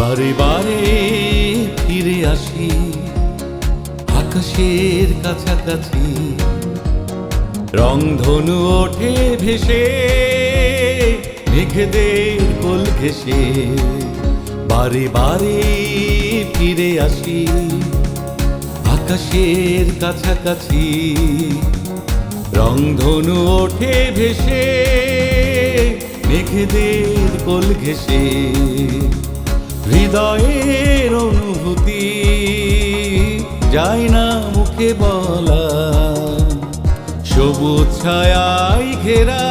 বারে বারে ফিরে আসি আকাশের কাছাকাছি। রংধনু ওঠে ভেসে, মেঘেদের কোল ঘেসে বারে বারে ফিরে আসি আকাশের কাছাকাছি। রংধনু ওঠে ভেসে, মেঘেদের কোল ঘেসে হৃদয়ের অনুভূতি যায় না মুখে বলা। সবুজ ছায়াই ঘেরা,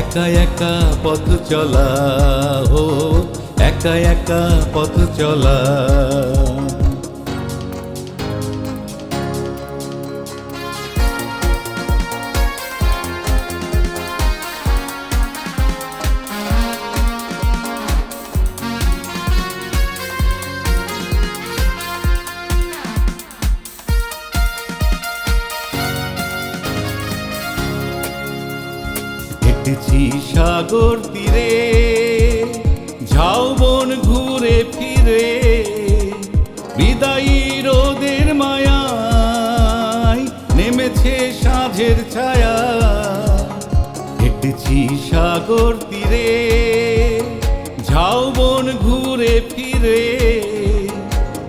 একা একা পথ চলা হো একা একা পথ চলা। হেঁটেছি সাগর তীরে। ঝাউবন ঘুরে ফিরে, বিদায়ী রোদের মায়ায় নেমেছে সাঁঝের ছায়া। হেঁটেছি সাগর তীরে ঝাউবন ঘুরে ফিরে,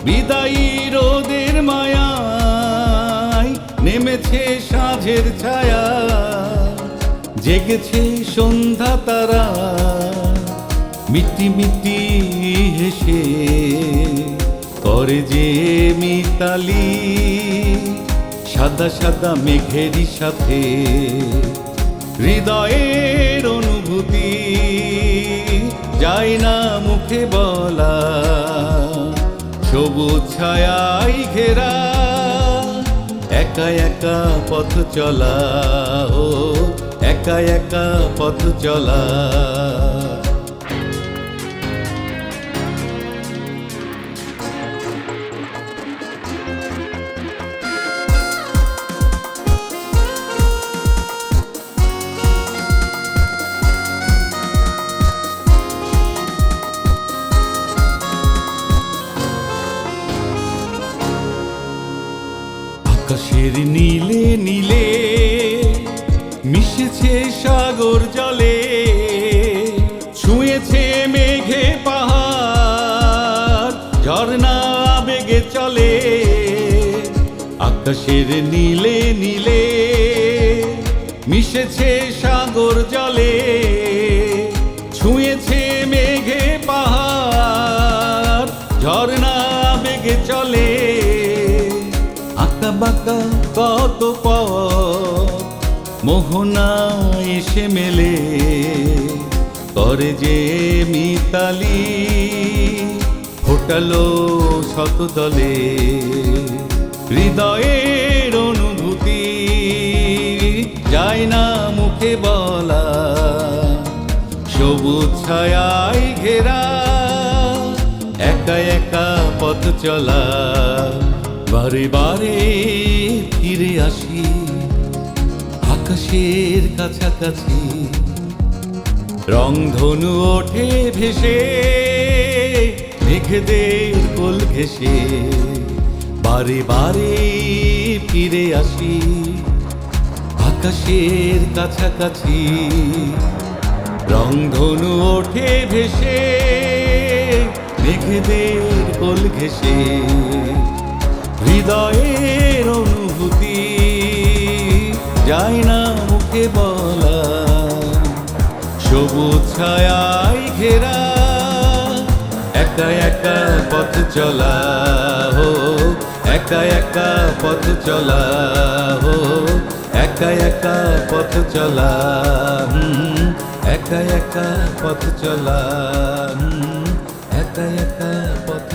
বিদায়ী রোদের মায়ায় নেমেছে সাঁঝের ছায়া। জেগেছে সন্ধ্যা তারা, মিটি মিটি হেসে করে যে মিতালি, সাদা সাদা মেঘেরই সাথে, হৃদয়ের অনুভূতি, যায় না মুখে বলা, সবুজ ছায়াই ঘেরা, একা একা পথ চলা, ও একা একা পথ চলা। আকাশের নীলে নীলে চলে। আকাশের নীলে নীলে মিশেছে সাগর জলে, ছুঁয়েছে মেঘে পাহাড়, ঝর্ণা বেগে চলে। আঁকা বাঁকা কত পথ, মোহনা এসে মেলে, করে যে মিতালি। ফোটালো শত দলে। হৃদয়ের অনুভূতি যায় না মুখে বলা। সবুজ ছায়ায় ঘেরা, একা একা পথ চলা। বারে বারে ফিরে আসি, আকাশের কাছাকাছি। রংধনু ওঠে ভেসে মেঘেদের কোল ঘেসে বারে বারে ফিরে আসি, আকাশের কাছাকাছি। রংধনু ওঠে ভেসে, মেঘেদের কোল ঘেসে হৃদয়ের অনুভূতি, যায় না মুখে বলা। সবুজ ছায়ায় ঘেরা একা একা পথ চলা হো একা একা পথ চলা হো একা একা পথ চলা একা একা পথ চলা একা একা পথ